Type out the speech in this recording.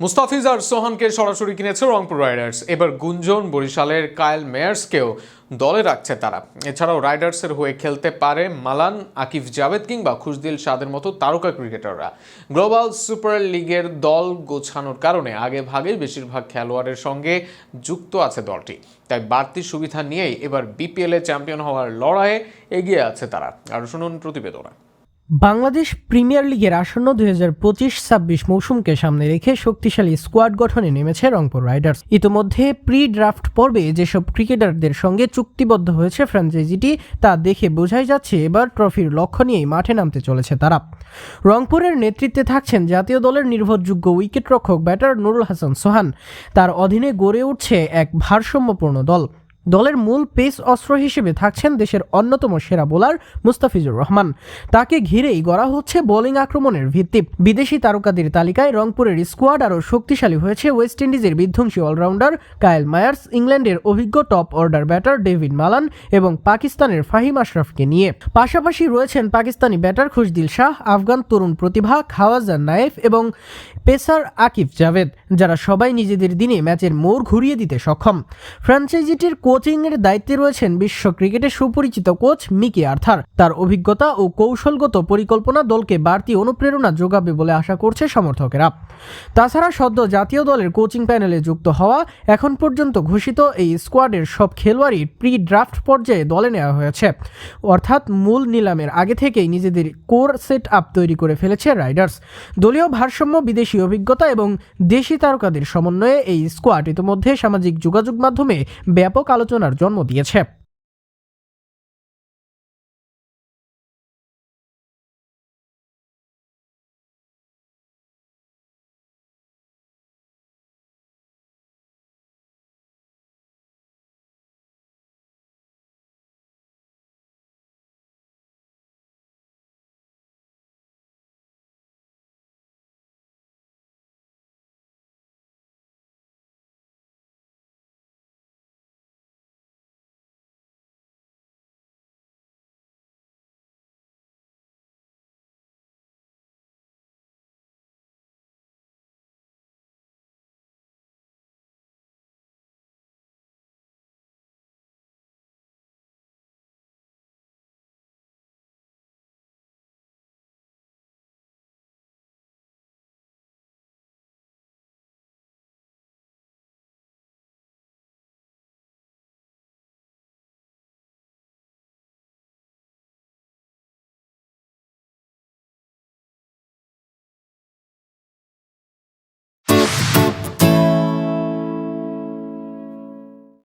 মুস্তাফিজ আর সোহানকে সরাসরি কিনেছে রংপুর রাইডার্স। এবার গুঞ্জন বরিশালের কায়েল মেয়ার্সকেও দলে রাখছে তারা। এছাড়াও রাইডার্সের হয়ে খেলতে পারে মালান, আকিফ জাভেদ কিংবা খুশদিল সাদের মতো তারকা ক্রিকেটাররা। গ্লোবাল সুপার লিগের দল গোছানোর কারণে আগে ভাগেই বেশিরভাগ খেলোয়াড়ের সঙ্গে যুক্ত আছে দলটি। তাই বাড়তি সুবিধা নিয়েই এবার বিপিএলে চ্যাম্পিয়ন হওয়ার লড়াইয়ে এগিয়ে আছে তারা। আর শুনুন প্রতিবেদনা। বাংলাদেশ প্রিমিয়ার লিগের আসন্ন দুই হাজার পঁচিশ ছাব্বিশ মৌসুমকে সামনে রেখে শক্তিশালী স্কোয়াড গঠনে নেমেছে রংপুর রাইডার্স। ইতোমধ্যে প্রি ড্রাফট পর্বে যেসব ক্রিকেটারদের সঙ্গে চুক্তিবদ্ধ হয়েছে ফ্র্যাঞ্চাইজিটি তা দেখে বোঝাই যাচ্ছে এবার ট্রফির লক্ষ্য নিয়েই মাঠে নামতে চলেছে তারা। রংপুরের নেতৃত্বে থাকছেন জাতীয় দলের নির্ভরযোগ্য উইকেটরক্ষক ব্যাটার নুরুল হাসান সোহান। তার অধীনে গড়ে উঠছে এক ভারসাম্যপূর্ণ দল। দলের মূল পেস অস্ত্র হিসেবে থাকছেন দেশের অন্যতম সেরা বোলার মুস্তাফিজুর রহমান। তাকে ঘিরেই গড়া হচ্ছে বোলিং আক্রমণের ভিত্তি। বিদেশি তারকাদের তালিকায় রংপুরের স্কোয়াড আরও শক্তিশালী হয়েছে ওয়েস্ট ইন্ডিজের বিধ্বংসী অলরাউন্ডার কায়েল মায়ার্স, ইংল্যান্ডের অভিজ্ঞ top order batter David Malan এবং পাকিস্তানের ফাহিম আশরাফকে নিয়ে। পাশাপাশি রয়েছেন পাকিস্তানি ব্যাটার খুশদিল শাহ, আফগান তরুণ প্রতিভা খাওয়াজার নায়েফ এবং পেসার আকিফ জাভেদ, যারা সবাই নিজেদের দিনে ম্যাচের মোড় ঘুরিয়ে দিতে সক্ষম। ফ্র্যাঞ্চাইজিটির কোচিংয়ের দায়িত্বে রয়েছেন বিশ্ব ক্রিকেটের সুপরিচিত কোচ মিকি আর্থার। তার অভিজ্ঞতা ও কৌশলগত পরিকল্পনা দলকে বাড়তি অনুপ্রেরণা যোগাবে বলে আশা করছে সমর্থকেরা। তাছাড়া সদ্য জাতীয় দলের কোচিং প্যানেলে যুক্ত হওয়া এখন পর্যন্ত ঘোষিত এই স্কোয়াডের সব খেলোয়াড়ই প্রি ড্রাফট পর্যায়ে দলে নেওয়া হয়েছে। অর্থাৎ মূল নিলামের আগে থেকেই নিজেদের কোর সেট আপ তৈরি করে ফেলেছে রাইডার্স। দলীয় ভারসাম্য, বিদেশি অভিজ্ঞতা এবং দেশি তারকাদের সমন্বয়ে এই স্কোয়াড ইতিমধ্যে সামাজিক যোগাযোগ মাধ্যমে ব্যাপক আলোচনার জন্ম দিয়েছে।